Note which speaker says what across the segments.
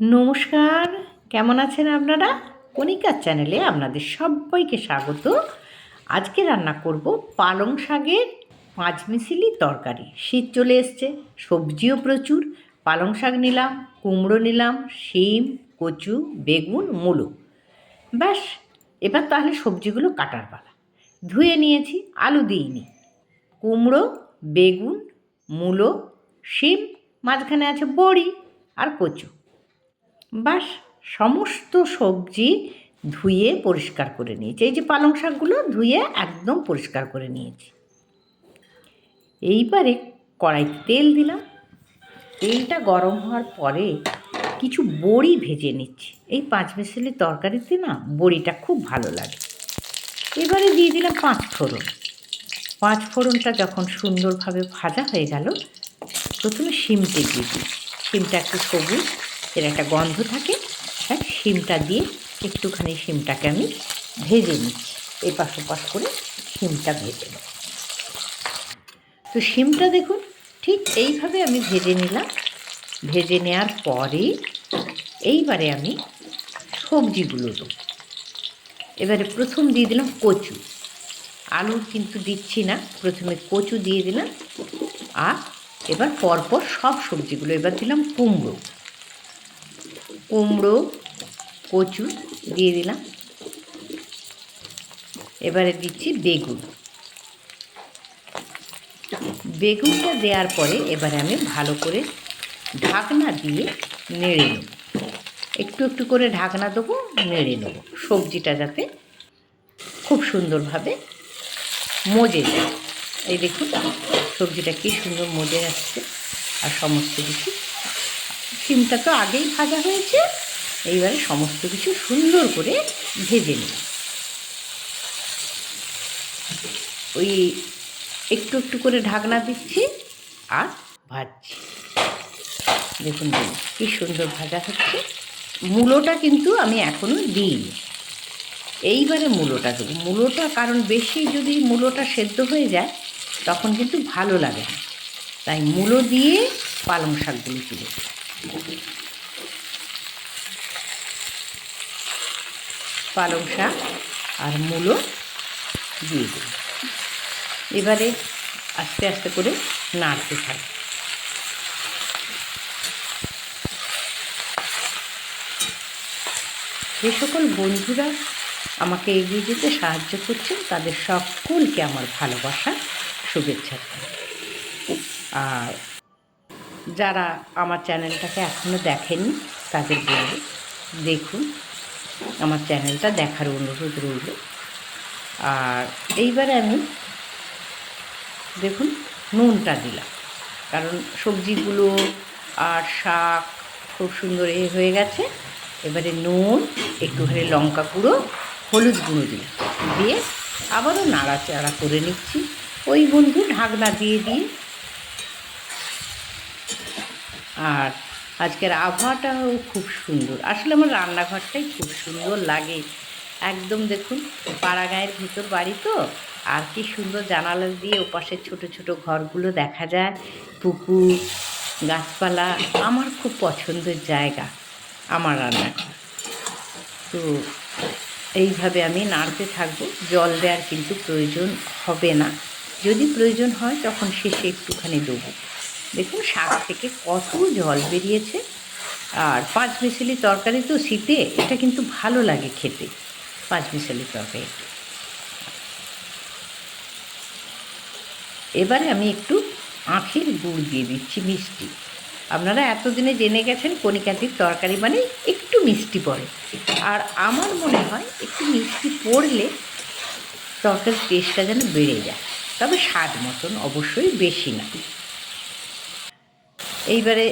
Speaker 1: নমস্কার, কেমন আছেন আপনারা? কণিকার চ্যানেলে আপনাদের সবাইকে স্বাগত। আজকে রান্না করব পালং শাকের পাঁচ মিশিলি তরকারি। শীত চলে এসছে, সবজিও প্রচুর। পালং শাক নিলাম, কুমড়ো নিলাম, শিম, কচু, বেগুন, মূলো। ব্যাস, এবার তাহলে সবজিগুলো কাটার পালা। ধুয়ে নিয়েছি, আলু দিইনি। কুমড়ো, বেগুন, মূলো, শিম, মাঝখানে আছে বড়ি আর কচু। বাস সমস্ত সবজি ধুয়ে পরিষ্কার করে নিয়েছি। এই যে পালং শাকগুলো ধুয়ে একদম পরিষ্কার করে নিয়েছি। এইবারে কড়াইতে তেল দিলাম। তেলটা গরম হওয়ার পরে কিছু বড়ি ভেজে নিচ্ছি। এই পাঁচ মিশালি তরকারিতে না বড়িটা খুব ভালো লাগে। এবারে দিয়ে দিলাম পাঁচ ফোড়ন। পাঁচ ফোড়নটা যখন সুন্দরভাবে ভাজা হয়ে গেল, প্রথমে শিমতে দিয়ে দিই শিমটা একটু সবুজ এর একটা গন্ধ থাকে হ্যাঁ শিমটা দিয়ে একটুখানি শিমটাকে আমি ভেজে নিচ্ছি। এপাশ ওপাশ করে শিমটা ভেজে নেব। তো শিমটা দেখুন, ঠিক এইভাবে আমি ভেজে নিলাম। ভেজে নেওয়ার পরে এইবারে আমি সবজিগুলো দেবো। এবারে প্রথম দিয়ে দিলাম কচু। আলু কিন্তু দিচ্ছি না, প্রথমে কচু দিয়ে দিলাম। আর এবার পরপর সব সবজিগুলো, এবার দিলাম কুমড়ো। কুমড়ো, কচু দিয়ে দিলাম। এবারে দিচ্ছি বেগুন। বেগুনটা দেওয়ার পরে এবারে আমি ভালো করে ঢাকনা দিয়ে নেড়ে নেব। একটু একটু করে ঢাকনা দেবো, নেড়ে নেব। সবজিটা যাতে খুব সুন্দরভাবে মজে যায়। এই দেখুন, সবজিটা কী সুন্দর মজে যাচ্ছে আর সমস্ত কিছু শিমটা তো আগেই ভাজা হয়েছে। এইবারে সমস্ত কিছু সুন্দর করে ভেজে নিই। ওই একটু একটু করে ঢাকনা দিচ্ছি আর ভাজছি। দেখুন কী সুন্দর ভাজা হচ্ছে। মূলোটা কিন্তু আমি এখনও দিইনি। এইবারে মূলোটা দেবো। মূলোটা কারণ বেশি যদি মূলোটা সেদ্ধ হয়ে যায়, তখন কিন্তু ভালো লাগে না। তাই মূলো দিয়ে পালং শাকগুলি তুলে পালং শাক আর মূলো দিয়ে দিই এবারে আস্তে আস্তে করে নাড়তে থাকবে যে সকল বন্ধুরা আমাকে এগিয়ে যেতে সাহায্য করছেন, তাদের সকলকে আমার ভালোবাসা, শুভেচ্ছা। আর যারা আমার চ্যানেলটাকে এখনও দেখেনি, তাদের বলব, দেখুন, আমার চ্যানেলটা দেখার অনুরোধ রইল। আর এইবারে আমি, দেখুন, নুনটা দিলাম। কারণ সবজিগুলো আর শাক খুব সুন্দর এ হয়ে গেছে। এবারে নুন, একটুখানি লঙ্কা গুঁড়ো, হলুদ গুঁড়ো দিলাম। দিয়ে আবারও নাড়াচাড়া করে নিচ্ছি। ওই বন্ধু ঢাকনা দিয়ে দিয়ে আর আজকের আবহাওয়াটাও খুব সুন্দর। আসলে আমার রান্নাঘরটাই খুব সুন্দর লাগে। একদম দেখুন পাড়া গায়ের ভিতর বাড়ি তো, আর কি সুন্দর জানালা দিয়ে ওপাশে ছোট ছোট ঘরগুলো দেখা যায়, পুকুর, গাছপালা, আমার খুব পছন্দের জায়গা আমার রান্নাঘর। তো এইভাবে আমি নাড়তে থাকব, জল দেওয়ার কিন্তু প্রয়োজন হবে না। যদি প্রয়োজন হয় তখন শেষে একটুখানি দেবো। দেখুন, শাক থেকে কত জল বেরিয়েছে। আর পাঁচ মিশালি তরকারি তো শীতে, এটা কিন্তু ভালো লাগে খেতে, পাঁচ মিশালি তরকারি। এবারে আমি একটু আখের গুড় দিয়ে দিচ্ছি মিষ্টি। আপনারা এতদিনে জেনে গেছেন কণিকাতির তরকারি মানে একটু মিষ্টি পড়ে। আর আমার মনে হয় একটু মিষ্টি পড়লে তরকারির টেস্টটা যেন বেড়ে যায়। তবে স্বাদ মতন অবশ্যই বেশি না। এইবারে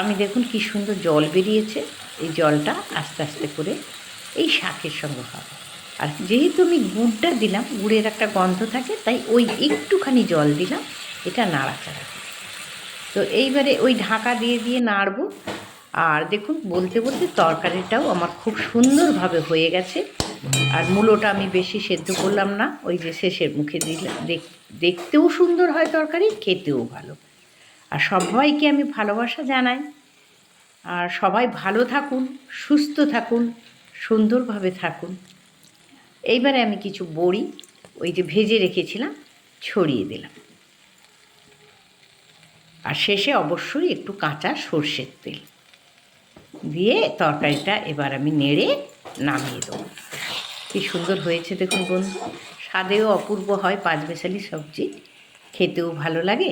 Speaker 1: আমি দেখুন কি সুন্দর জল বেরিয়েছে। এই জলটা আস্তে আস্তে করে এই শাকের সঙ্গে হবে আর যেহেতু আমি গুড়টা দিলাম, গুড়ের একটা গন্ধ থাকে, তাই ওই একটুখানি জল দিলাম, এটা নাড়াচাড়া তো এইবারে ওই ঢাকা দিয়ে দিয়ে নাড়বো। আর দেখুন, বলতে বলতে তরকারিটাও আমার খুব সুন্দরভাবে হয়ে গেছে। আর মূলোটা আমি বেশি সেদ্ধ করলাম না, ওই যে শেষের মুখে দিলে দেখতেও সুন্দর হয় তরকারি, খেতেও ভালো। আর সবাইকে আমি ভালোবাসা জানাই। আর সবাই ভালো থাকুন, সুস্থ থাকুন, সুন্দরভাবে থাকুন। এইবারে আমি কিছু বড়ি, ওই যে ভেজে রেখেছিলাম, ছড়িয়ে দিলাম। আর শেষে অবশ্যই একটু কাঁচা সর্ষের তেল। দিয়ে তরকারিটা এবার আমি নেড়ে নামিয়ে দেবো। কি সুন্দর হয়েছে দেখুন বন্ধু। স্বাদেও অপূর্ব হয় পাঁচমেশালি সবজি। খেতেও ভালো লাগে।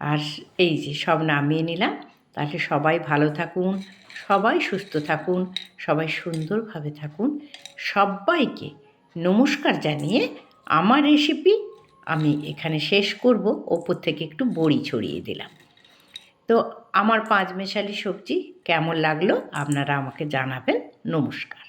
Speaker 1: আর এই যে সব নামিয়ে নিলাম, তাহলে সবাই ভালো থাকুন, সবাই সুস্থ থাকুন, সবাই সুন্দরভাবে থাকুন। সবাইকে নমস্কার জানিয়ে আমার রেসিপি আমি এখানে শেষ করব, ওপর থেকে একটু বড়ি ছড়িয়ে দিলাম। তো আমার পাঁচ মেশালি সবজি কেমন লাগল আপনারা আমাকে জানাবেন, নমস্কার।